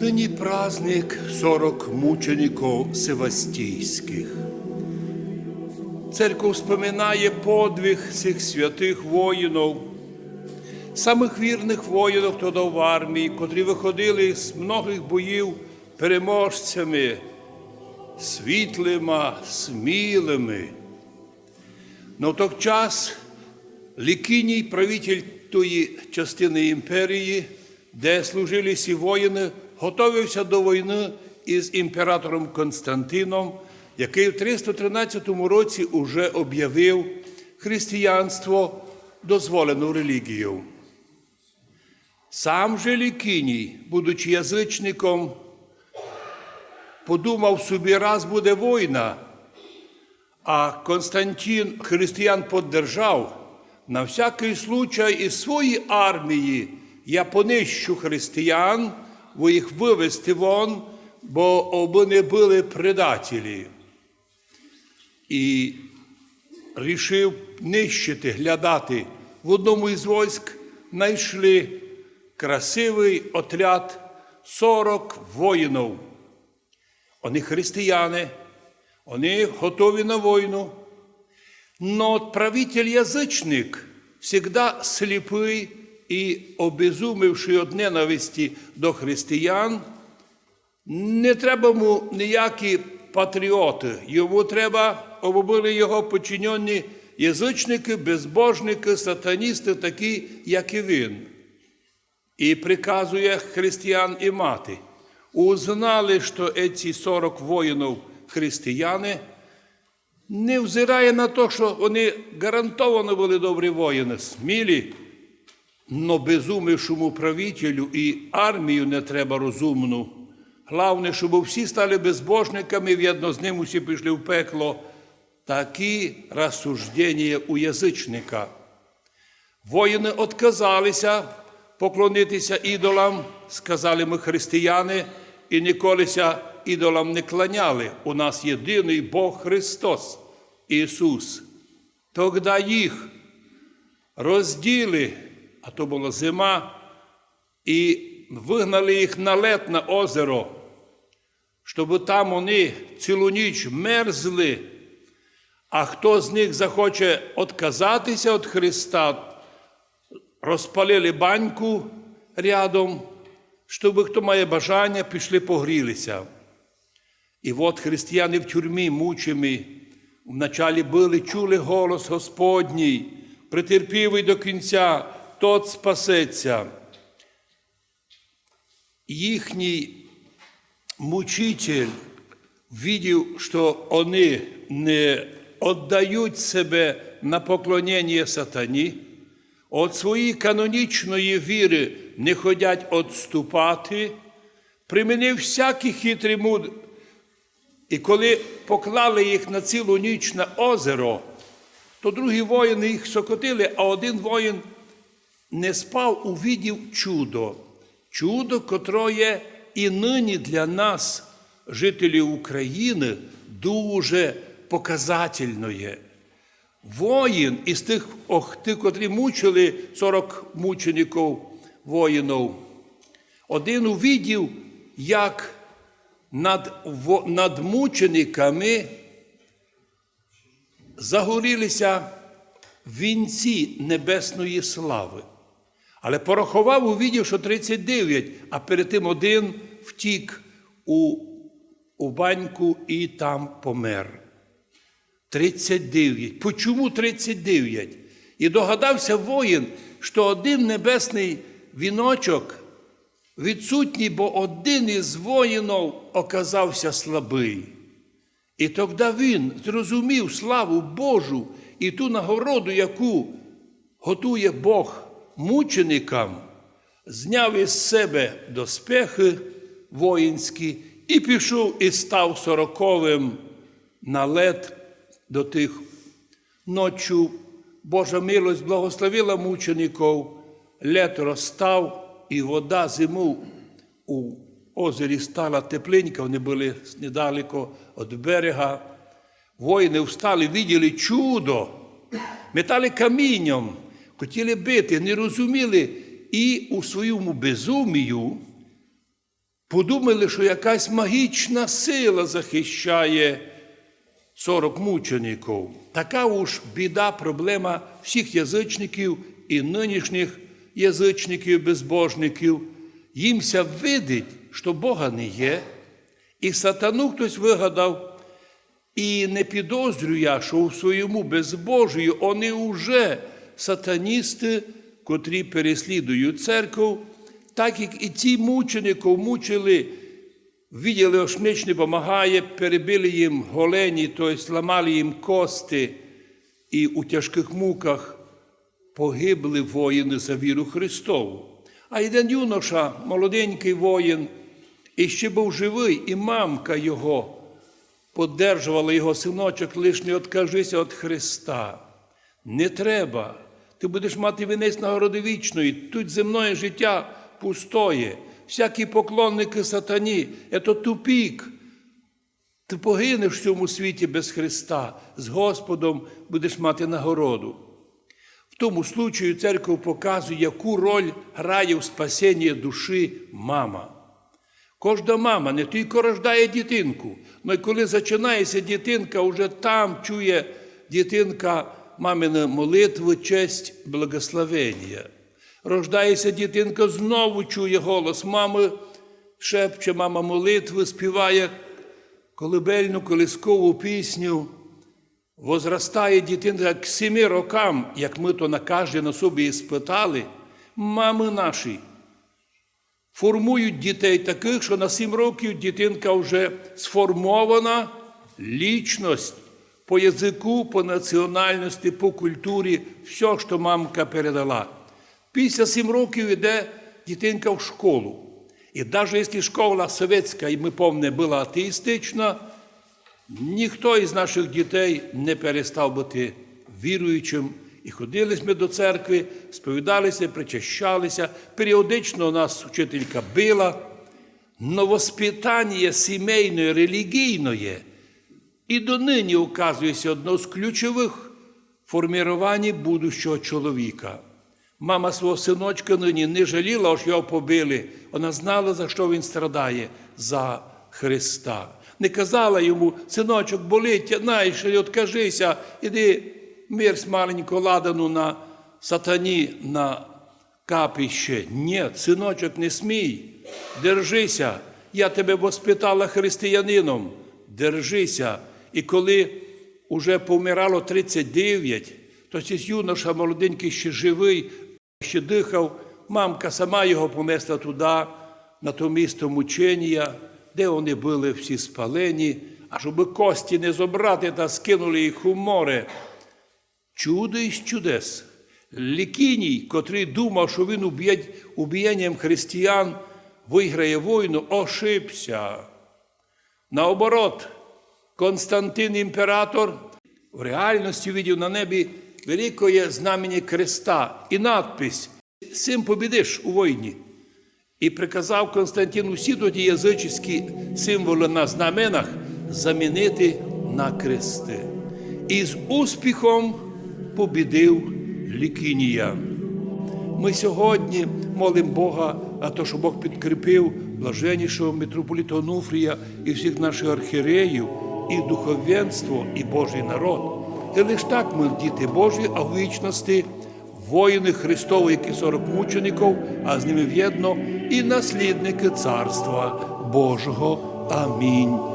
Нині праздник 40 мучеников Севастійських. Церква споминає подвиг цих святих воїнів, самих вірних воїнів тоді в армії, котрі виходили з многих боїв переможцями, світлими, смілими. В той час Лікіній, правитель тої частини імперії, де служили ці воїни, готовився до війни із імператором Константином, який в 313 році уже об'явив християнство дозволену релігію. Сам же Лікіній, будучи язичником, подумав собі, раз буде війна, а Константин християн поддержав, на всякий случай із своєї армії я понищу християн, бо їх вивести вон, бо вони були предателі. І рішив нищити, глядати. В одному із військ знайшли красивий отряд 40 воїнів. Вони християни, вони готові на війну. Но правитель язичник всегда сліпий і обезумівши від ненависті до християн, не треба йому ніякі патріоти. Йому треба, аби були його подчинені язичники, безбожники, сатаністи, такі, як і він. І приказує християн і мати. Узнали, що ці 40 воїнів християни, не взирає на те, що вони гарантовано були добрі воїни, смілі, но безумівшому правителю і армію не треба розумну. Головне, щоб всі стали безбожниками, в'єдно з ним усі пішли в пекло. Такі розсуждення у язичника. Воїни отказалися поклонитися ідолам, сказали ми християни, і ніколися ідолам не кланяли. У нас єдиний Бог Христос, Ісус. Тогда їх розділи, а то була зима, і вигнали їх на лед на озеро, щоб там вони цілу ніч мерзли. А хто з них захоче отказатися від Христа, розпалили баньку рядом, щоб хто має бажання, пішли погрілися. І от християни в тюрмі мучені, вначалі були, чули голос Господній, притерпівий до кінця, тот спасеться. Їхній мучитель видів, що вони не віддають себе на поклонення сатані, від своєї канонічної віри не ходять відступати, примінив всякі хитрі муд. І коли поклали їх на цілу ніч на озеро, то другі воїни їх сокотили, а один воїн не спав, увидів чудо. Чудо, котроє і нині для нас, жителів України, дуже показательне. Воїн із тих, ох, тих, котрі мучили 40 мучеників воїнів, один увидів, як над, над мучениками загорілися вінці небесної слави. Але порахував, увидів, що 39, а перед тим один втік у, у баньку і там помер. 39. Почому 39? І догадався воїн, що один небесний віночок відсутній, бо один із воїнів оказався слабий. І тоді він зрозумів славу Божу і ту нагороду, яку готує Бог мученикам, зняв із себе доспехи воїнські і пішов і став сороковим на лед до тих ночі. Божа милость благословила мучеників, лед розстав, і вода зиму у озері стала тепленька, вони були недалеко від берега. Воїни встали, виділи чудо, метали камінням, хотіли бити, не розуміли і у своєму безумію подумали, що якась магічна сила захищає 40 мучеників. Така уж біда, проблема всіх язичників і нинішніх язичників, безбожників. Їмся видить, що Бога не є, і сатану хтось вигадав, і не підозрює, що у своєму безбожію вони вже сатаністи, котрі переслідують церкву, так як і ці мучеників мучили Виділи, ось ніч не допомагає, перебили їм голені, тобто зламали їм кости, і у тяжких муках погибли воїни за віру Христову. А один юноша, молоденький воїн, і ще був живий, і мамка його подержувала його синочок, лиш не откажися від Христа. Не треба. Ти будеш мати вінець нагороди вічної, тут земне життя пустоє. Всякі поклонники сатані це тупік. Ти погинеш в цьому світі без Христа, з Господом будеш мати нагороду. В тому случаю церква показує, яку роль грає в спасенні душі мама. Кожна мама не тільки рождає дитинку, але коли починається дитинка, вже там чує дитинка мамину молитву, честь, благословення. Рождається дитинка, знову чує голос мами, шепче мама молитви, співає колибельну колискову пісню. Возростає дитинка к семи рокам, як ми то на кожній на собі і спитали, мами наші формують дітей таких, що на сім років дитинка вже сформована лічність по язику, по національності, по культурі, все, що мамка передала. Після сім років йде дитинка в школу. І навіть якщо школа совєтська, і ми повне була атеїстична, ніхто із наших дітей не перестав бути віруючим. І ходили ми до церкви, сповідалися, причащалися. Періодично нас вчителька била. Но воспитання сімейної, релігійної і донині указується одно з ключових формувань будущого чоловіка. Мама свого синочка нині не жаліла, аж його побили. Вона знала, за що він страдає за Христа. Не казала йому, синочок, болить, знаєш, откажися, іди мир з маленького ладану на сатані на капіще. Ні, синочок, не смій, держися. Я тебе воспитала християнином, держися. І коли уже помирало 39, то цей юноша молоденький ще живий, ще дихав, мамка сама його понесла туди, на то місто мучення, де вони були всі спалені, а щоб кості не зобрати та скинули їх у море. Чудо із чудес. Лікіній, котрий думав, що він уб'є- убієнням християн виграє війну, ошибся. Наоборот, Константин імператор в реальності видів на небі великое знамення креста і надпись «Сим побідиш у війні. І приказав Константин усі тоді язичні символи на знаменах замінити на крести. І з успіхом побідив Лікінія. Ми сьогодні молимо Бога, а то, що Бог підкріпив блаженнішого митрополіта Онуфрія і всіх наших архіреїв, і духовенство, і Божий народ. І лише так ми діти Божі, а в вічності воїни Христові, які 40 мучеників, а з ними в'єдно і наслідники Царства Божого. Амінь.